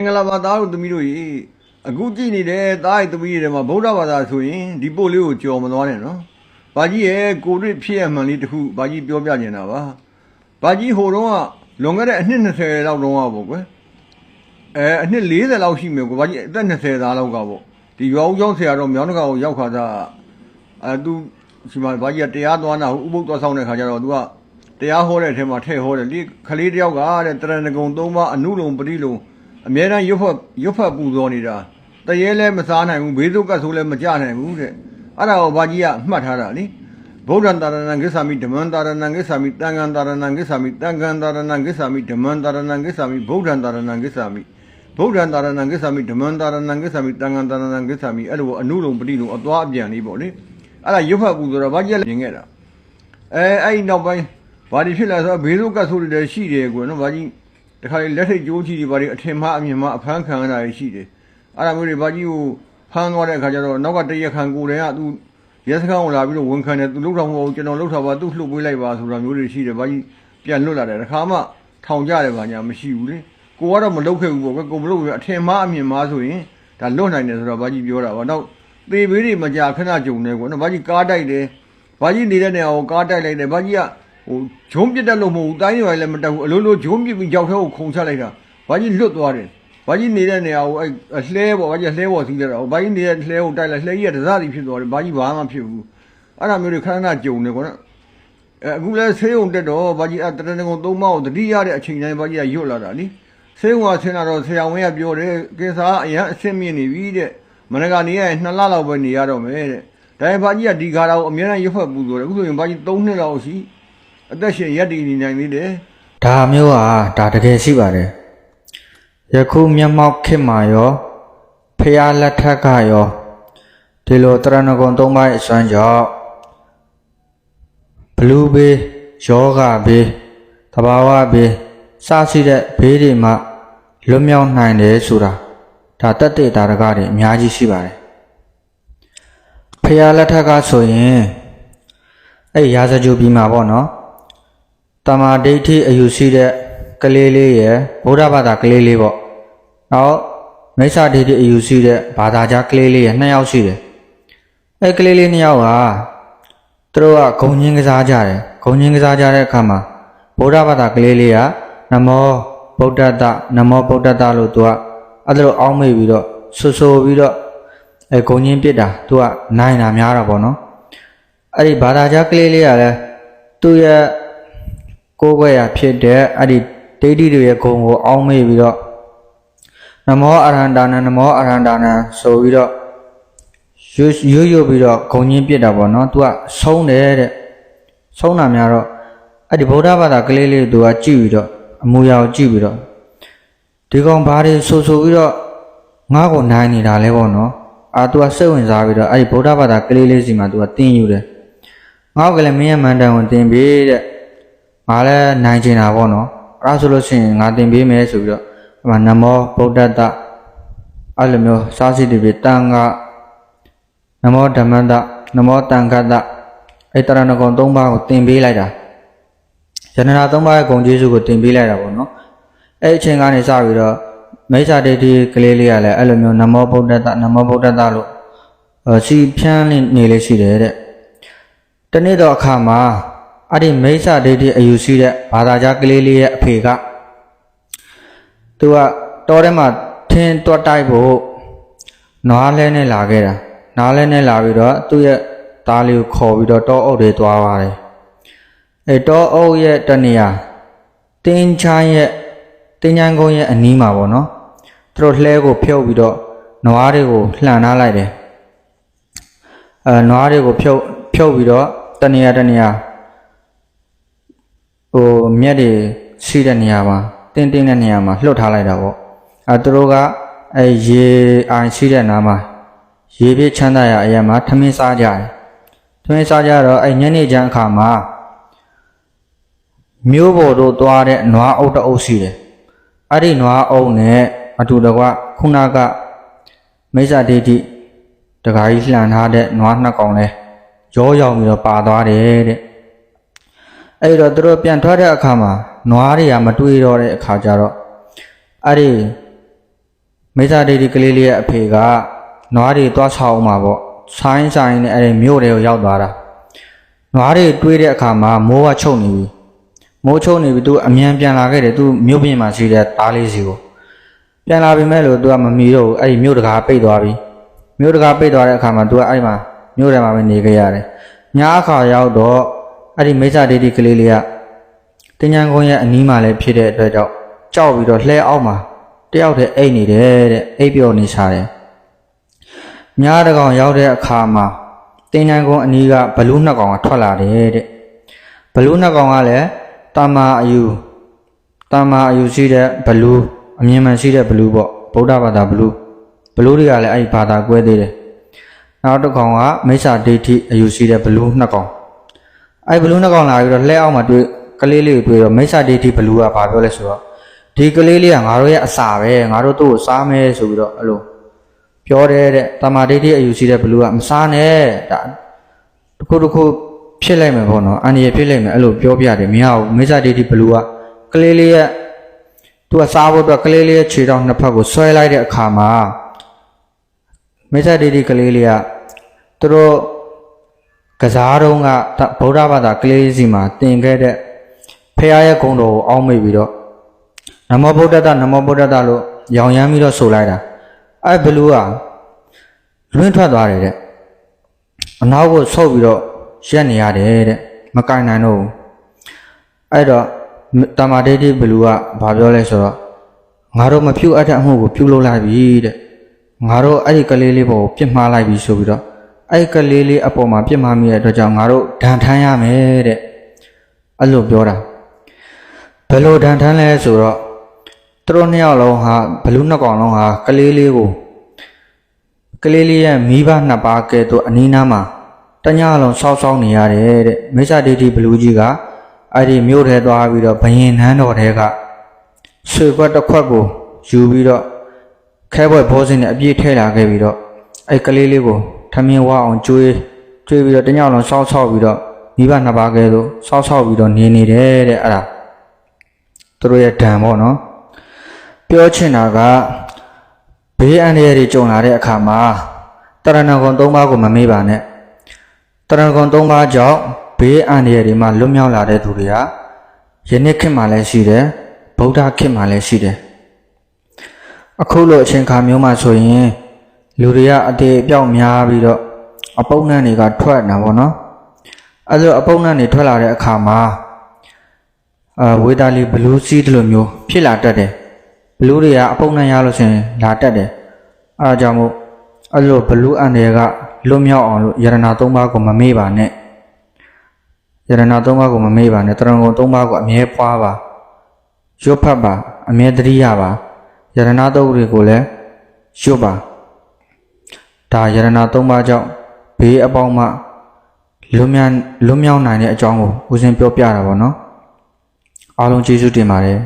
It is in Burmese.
င်္ဂလာပါသားတို့သမီးတို့ရေအခုကြည့်နေတဲ့သားရဲ့သမီးတွေထဲမှာဗုဒ္ဓဘာသာဆိုရင်ဒီပို့လေးကိုကြော်မသွားနဲ့နော်။ဘာကြီးရဲ့ကိုရစ်ဖြစ်ရမှန်လေးတစ်ခုဘာကြီးပြောပြနေတာပါ။ဘာကြီးဟိုတုန်းကလွန်ခဲ့တဲ့အနှစ်20လောက်တုန်းကပေါ့ကွယ်။အဲအနှစ်40လောက်ရှိမယ်ကွယ်ဘာကြီးအသက်20သားလောက်ကပေါ့။ဒီရွာဦးကျောင်းဆရာတော်မြောင်းတကာကိုရောက်ခါသားအဲသူဒီမှာဘာကြီးကတရားသွားနာဥပုပ်သွားဆောင်တဲ့ခါကျတော့သူကတရားဟောတဲ့အထက်မှာထည့်ဟောတယ်ဒီခလေးတယောက်ကတဲ့တရဏဂုံ၃ပါးအနုလုံပရိလုံ အမြဲတမ်းရွတ်ဖတ်ရွတ်ဖတ်ပူဇော်နေတာတရေလဲမစားနိုင်ဘူးဘေးသုတ်ကဆိုလဲမကြနိုင်ဘူးတဲ့အဲ့ဒါကိုဘာကြီးကမှတ်ထားတာလေဗုဒ္ဓံတာရဏံကိစ္ဆာမိဓမ္မံတာရဏံကိစ္ဆာမိတန်ခံတာရဏံကိစ္ဆာမိတန်ခံတာရဏံကိစ္ဆာမိဓမ္မံတာရဏံကိစ္ဆာမိဗုဒ္ဓံတာရဏံကိစ္ဆာမိဗုဒ္ဓံတာရဏံကိစ္ဆာမိဓမ္မံတာရဏံကိစ္ဆာမိတန်ခံတာရဏံကိစ္ဆာမိအဲ့လိုအနုလုံပတိလုံအသွားအပြန်လေးပေါ့လေအဲ့ဒါရွတ်ဖတ်ပူဇော်တော့ဘာကြီးကမြင်ခဲ့တာအဲအဲ့ဒီနောက်ပိုင်းဘာဒီဖြစ်လာဆိုတော့ဘေးသုတ်ကဆိုတွေရှိတယ်ကွနော်ဘာကြီး တခါလေလက်ထိတ်ကြိုးကြီးတွေဘာတွေအထင်မှားအမြင်မှားအဖမ်းခံရတာရှိတယ်အဲ့ဒါမျိုးတွေဘာကြီးကိုဖမ်းသွားတဲ့အခါကျတော့နောက်ကတရခံကိုယ်တိုင်ကသူရဲစခန်းကိုလာပြီးတော့ဝန်ခံတယ်သူလှုပ်ထောင်မဟုတ်ဘူးကျွန်တော်လှုပ်ထားပါသူလှုပ်ပေးလိုက်ပါဆိုတာမျိုးတွေရှိတယ်ဘာကြီးပြန်လွတ်လာတယ်တခါမှထောင်ကြတယ်ဘာညာမရှိဘူးလေကိုကတော့မလှုပ်ခဲ့ဘူးပေါ့ကွကိုမလှုပ်ဘူးအထင်မှားအမြင်မှားဆိုရင်ဒါလွတ်နိုင်တယ်ဆိုတော့ဘာကြီးပြောတာပါနောက်သေဘေးတွေမကြာခဏကြုံနေကွနော်ဘာကြီးကားတိုက်တယ်ဘာကြီးနေတဲ့နေရာကိုကားတိုက်လိုက်တယ်ဘာကြီးက ဟိုဂျုံးပြစ်တတ်လို့မဟုတ်ဘူးတိုင်းရွယ်လည်းမတက်ဘူးအလိုလိုဂျုံးပြစ်ပြီးကြောက်ထဲကိုခုံချလိုက်တာဘာကြီးလွတ်သွားတယ်ဘာကြီးနေတဲ့နေရာကိုအဲ့အလှဲပေါ့ဘာကြီးလှဲပေါ်စီးလိုက်တာဘာကြီးနေတဲ့လှဲကိုတိုက်လိုက်လှဲကြီးကတစားစီဖြစ်သွားတယ်ဘာကြီးဘာမှဖြစ်ဘူးအဲ့ဒါမျိုးတွေခဏခဏကြုံနေကောနော်အဲအခုလဲဆေးုံတက်တော့ဘာကြီးအတရဏဂုံသုံးပါးကိုတတိရတဲ့အချိန်တိုင်းဘာကြီးကရွတ်လာတာလीဆေးုံကဆင်းလာတော့ဆရာဝန်ကပြောတယ်ကင်ဆာကအရင်အဆင့်မြင့်နေပြီတဲ့မနကနေရ2လလောက်ပဲနေရတော့မယ်တဲ့ဒါပေမဲ့ဘာကြီးကဒီခါတော့အများနဲ့ရွတ်ဖတ်ပူဆိုတယ်အခုဆိုရင်ဘာကြီး3နှစ်လောက်ရှိ အသက်ရှင်ရက်တည်နေနိုင်သေးတယ်ဒါမျိုးဟာဒါတကယ်ရှိပါတယ်ယခုမျက်မှောက်ခေတ်မှာရောဖះလက်ထက်ကရောဒီလိုတရဏဂုံ၃ပါးအစွမ်းကြောင့်ဘလူးဘေးယောဂဘေးတဘာဝဘေးစရှိတဲ့ဘေးတွေမှလွတ်မြောက်နိုင်တယ်ဆိုတာဒါတက်တဲ့တာရကတွေအများကြီးရှိပါတယ်ဖះလက်ထက်ကဆိုရင်အဲ့ရာဇဂျူပြီးမှာပေါ့နော် တမာဒိဋ္ဌိအယူရှိတဲ့ကလေးလေးရယ်ဗုဒ္ဓဘာသာကလေးလေးပေါ့နောက်မိစ္ဆာဒိဋ္ဌိအယူရှိတဲ့ဘာသာကြားကလေးလေးရယ်နှစ်ယောက်ရှိတယ်အဲကလေးလေးနှစ်ယောက်ကသူတို့ကဂုံချင်းကစားကြတယ်ဂုံချင်းကစားကြတဲ့အခါမှာဗုဒ္ဓဘာသာကလေးလေးကနမောဗုဒ္ဓတနမောဗုဒ္ဓတလို့သူကအဲ့ဒါလိုအောင်းမေ့ပြီးတော့ဆူဆူပြီးတော့အဲဂုံချင်းပြစ်တာသူကနိုင်တာများတာပေါ့နော်အဲ့ဒီဘာသာကြားကလေးလေးကလည်းသူ့ရဲ့ ကိုယ်ွယ်ရဖြစ်တဲ့အဲ့ဒီဒိဋ္ဌိတွေရဲ့ဂုံကိုအောင်းမေ့ပြီးတော့နမောအရဟန္တာနနမောအရဟန္တာနဆိုပြီးတော့ရွရွရွပြီးတော့ဂုံချင်းပြစ်တာပေါ့နော်။ तू ကဆုံးတယ်တဲ့။ဆုံးတာများတော့အဲ့ဒီဗုဒ္ဓဘာသာကလေးလေး तू ကကြည့်ပြီးတော့အမူအရာကိုကြည့်ပြီးတော့ဒီကောင်ဘာတွေဆိုဆိုပြီးတော့ငါ့ကိုနိုင်နေတာလဲပေါ့နော်။အာ तू ကစိတ်ဝင်စားပြီးတော့အဲ့ဒီဗုဒ္ဓဘာသာကလေးလေးစီမှာ तू ကတင်းယူတယ်။ငါ့ကိုလည်းမင်းရဲ့မန္တန်ကိုတင်ပေးတဲ့။ ငါလည်းနိုင်ကျင်တာပေါ့နော်အဲ့ဒါဆိုလို့ရှိရင်ငါတင်ပေးမယ်ဆိုပြီးတော့ဟိုမှာနမောဗုဒ္ဓတအဲ့လိုမျိုးစားစီတပြတန်ကနမောဓမ္မတနမောတန်ခတအဲ့တရဏဂုံ၃ပါးကိုတင်ပေးလိုက်တာယန္တနာ၃ပါးရဲ့ဂုံကျေးဇူးကိုတင်ပေးလိုက်တာပေါ့နော်အဲ့အချိန်ကနေစပြီးတော့မိစ္ဆာဒိဋ္ဌိကလေးလေးကလည်းအဲ့လိုမျိုးနမောဗုဒ္ဓတနမောဗုဒ္ဓတလို့အဲစီဖြန်းနေနေလေးရှိတယ်တဲ့တနေ့တော့အခါမှာ အဲ့ဒီမိစ္ဆာဒိဋ္ဌိအယူရှိတဲ့ဘာသာကြားကလေးလေးရဲ့အဖေကသူကတောထဲမှာထင်းတွတ်တိုက်ဖို့နွားလဲနဲ့လာခဲ့တာနွားလဲနဲ့လာပြီးတော့သူ့ရဲ့သားလေးကိုခေါ်ပြီးတော့တောအုပ်တွေသွားပါတယ်အဲတောအုပ်ရဲ့တနေရာတင်းချမ်းရဲ့တင်းချမ်းကုန်းရဲ့အနီးမှာပေါ့နော်သူတို့လှဲကိုဖြုတ်ပြီးတော့နွားတွေကိုလှန်ထားလိုက်တယ်အဲနွားတွေကိုဖြုတ်ဖြုတ်ပြီးတော့တနေရာတနေရာ ဟိုမြက်တွေရှိတဲ့နေရာမှာတင်းတင်းတဲ့နေရာမှာလှုပ်ထားလိုက်တာပေါ့အဲသူတို့ကအဲရေအိုင်ရှိတဲ့နားမှာရေပြည့်ချမ်းသာရအရာမှာထမင်းစားကြတယ်ထမင်းစားကြတော့အဲညနေချမ်းအခါမှာမျိုးပေါ်တို့သွားတဲ့နွားအုပ်တအုပ်ရှိတယ်အဲ့ဒီနွားအုပ်နဲ့အတူတကွခုနကမိစ္ဆာဒိဋ္ဌိတခါကြီးလှန်ထားတဲ့နွားနှစ်ကောင်လဲရောရောင်ပြီးတော့ပါသွားတယ်တဲ့ အဲ့တော့သူတို့ပြန်ထွက်တဲ့အခါမှာနွားတွေကမတွေ့တော့တဲ့အခါကျတော့အဲ့ဒီမိစ္ဆာဒိဋ္ဌိကလေးလေးရဲ့အဖေကနွားတွေသွားချအောင်မှာပေါ့ဆိုင်းဆိုင်နဲ့အဲ့ဒီမြို့တွေကိုရောက်သွားတာနွားတွေတွေးတဲ့အခါမှာမိုးကချုပ်နေပြီမိုးချုပ်နေပြီသူအမြန်ပြန်လာခဲ့တယ်သူမြို့ပြင်မှာရှိတဲ့သားလေးစီကိုပြန်လာပြီမဲ့လို့သူကမမီတော့ဘူးအဲ့ဒီမြို့တကာပိတ်သွားပြီမြို့တကာပိတ်သွားတဲ့အခါမှာသူကအဲ့ဒီမှာမြို့ထဲမှာပဲနေခဲ့ရတယ်ညအခါရောက်တော့ အဲ့ဒီမိစ္ဆာဒိဋ္ဌိကလေးလေးကတင်ညာကုန်းရဲ့အနီးမှာလည်းဖြစ်တဲ့အတွက်ကြောင့်ကြောက်ပြီးတော့လှဲအောက်မှာတယောက်တည်းအိတ်နေတယ်တဲ့အိပ်ပျော်နေချတယ်။ညားတစ်ကောင်ရောက်တဲ့အခါမှာတင်ညာကုန်းအနီးကဘလူးနှစ်ကောင်ကထွက်လာတယ်တဲ့။ဘလူးနှစ်ကောင်ကလည်းတာမာအယူတာမာအယူရှိတဲ့ဘလူးအမြင်မှန်ရှိတဲ့ဘလူးပေါ့ဗုဒ္ဓဘာသာဘလူးဘလူးတွေကလည်းအဲ့ဒီဘာသာကွဲသေးတယ်။နောက်တစ်ကောင်ကမိစ္ဆာဒိဋ္ဌိအယူရှိတဲ့ဘလူးနှစ်ကောင် အဲ့ဘလူးနှစ်ကောင်လာပြီးတော့လှဲအောင်မှာတွေ့ကလေးလေးကိုတွေ့တော့မိစ္ဆာဒိဋ္ဌိဘလူးကဘာပြောလဲဆိုတော့ဒီကလေးလေးကငါတို့ရဲ့အစာပဲငါတို့သူ့ကိုစားမယ်ဆိုပြီးတော့အဲ့လိုပြောတယ်တဲ့တမာဒိဋ္ဌိအယူရှိတဲ့ဘလူးကမစားနဲ့ဒါတစ်ခုတစ်ခုဖြစ်လိုက်မယ်ပေါ့နော်အန္တရာယ်ဖြစ်လိုက်မယ်အဲ့လိုပြောပြတယ်မရဘူးမိစ္ဆာဒိဋ္ဌိဘလူးကကလေးလေးရဲ့သူကစားဖို့အတွက်ကလေးလေးရဲ့ခြေထောက်နှစ်ဖက်ကိုဆွဲလိုက်တဲ့အခါမှာမိစ္ဆာဒိဋ္ဌိကလေးလေးကသူတို့ ကစားတုံးကတဗုဒ္ဓဘာသာကလေးစီမှာတင်ခဲ့တဲ့ဖះရဲ့ဂုဏ်တော်ကိုအောက်မေ့ပြီးတော့နမောဗုဒ္ဓတနမောဗုဒ္ဓတလို့ရောင်ရမ်းပြီးတော့ဆိုလိုက်တာအဲ့ဘလူးကလွင့်ထွက်သွားတယ်တဲ့အနောက်ကိုဆုပ်ပြီးတော့ရက်နေရတယ်တဲ့မကင်နိုင်တော့ဘူးအဲ့တော့တမာဒိဋ္ဌိဘလူးကဘာပြောလဲဆိုတော့ငါတို့မဖြူအပ်တဲ့အမှုကိုပြုလုပ်လိုက်ပြီတဲ့ငါတို့အဲ့ဒီကလေးလေးပေါ်ကိုပြစ်မှားလိုက်ပြီဆိုပြီးတော့ အဲ့ကလေးလေးအပေါ်မှာပြစ်မှားမိတဲ့အတွက်ကြောင့်ငါတို့ဒဏ်ထမ်းရမယ်တဲ့အဲ့လိုပြောတာဘယ်လိုဒဏ်ထမ်းလဲဆိုတော့သူတို့နှစ်ယောက်လုံးဟာဘလူးနှစ်ကောင်လုံးဟာကလေးလေးကိုကလေးလေးရဲ့မိဘနှစ်ပါးကဲ့သို့အနီးနားမှာတညလုံးစောက်စောက်နေရတယ်တဲ့မိစ္ဆာဒိဋ္ဌိဘလူးကြီးကအဲ့ဒီမြို့ထဲသွားပြီးတော့ဘယင်နန်းတော်ထဲကဆွေခွက်တစ်ခွက်ကိုယူပြီးတော့ခဲဘွက်ဘောစင်းနဲ့အပြည့်ထဲလာခဲ့ပြီးတော့အဲ့ကလေးလေးကို ထမင်းဝအောင်ကျွေးကျွေးပြီးတော့တညလုံးစောက်ဆောက်ပြီးတော့မိဘနှစ်ပါးကဲသို့စောက်ဆောက်ပြီးတော့နေနေတယ်တဲ့အဲ့ဒါသူတို့ရဲ့ဓာန်ပေါ့နော်ပြောချင်တာကဘေးအန္တရာယ်တွေကြုံလာတဲ့အခါမှာတရဏဂုံ၃ပါးကိုမမေ့ပါနဲ့တရဏဂုံ၃ပါးကြောင့်ဘေးအန္တရာယ်တွေမှာလွတ်မြောက်လာတဲ့သူတွေကယနေ့ခေတ်မှာလည်းရှိတယ်ဗုဒ္ဓခေတ်မှာလည်းရှိတယ်အခုလိုအချိန်ခါမျိုးမှာဆိုရင် လူတွေကအတေအပြောက်များပြီးတော့အပုပ်နှံတွေကထွက်နေတာပေါ့နော်အဲဒါအပုပ်နှံတွေထွက်လာတဲ့အခါမှာအာဝေဒါလီဘလူးစီးတလိုမျိုးဖြစ်လာတတ်တယ်ဘလူးတွေကအပုပ်နှံရလို့ရှိရင်လာတတ်တယ်အဲဒါကြောင့်မို့အဲလိုဘလူးအန်တွေကလွတ်မြောက်အောင်လို့ယရနာ၃ပါးကိုမမေ့ပါနဲ့ယရနာ၃ပါးကိုမမေ့ပါနဲ့တရံကုန်၃ပါးကိုအမြဲပွားပါရွတ်ဖတ်ပါအမြဲတတိယပါယရနာတုတ်တွေကိုလည်းရွတ်ပါ ဒါယရနာ၃ပါးကြောင့်ဘေးအပေါင်းမှလွတ်မြောက်လွတ်မြောက်နိုင်တဲ့အကြောင်းကိုဦးဇင်းပြောပြတာပေါ့နော်အားလုံးကျေးဇူးတင်ပါတယ်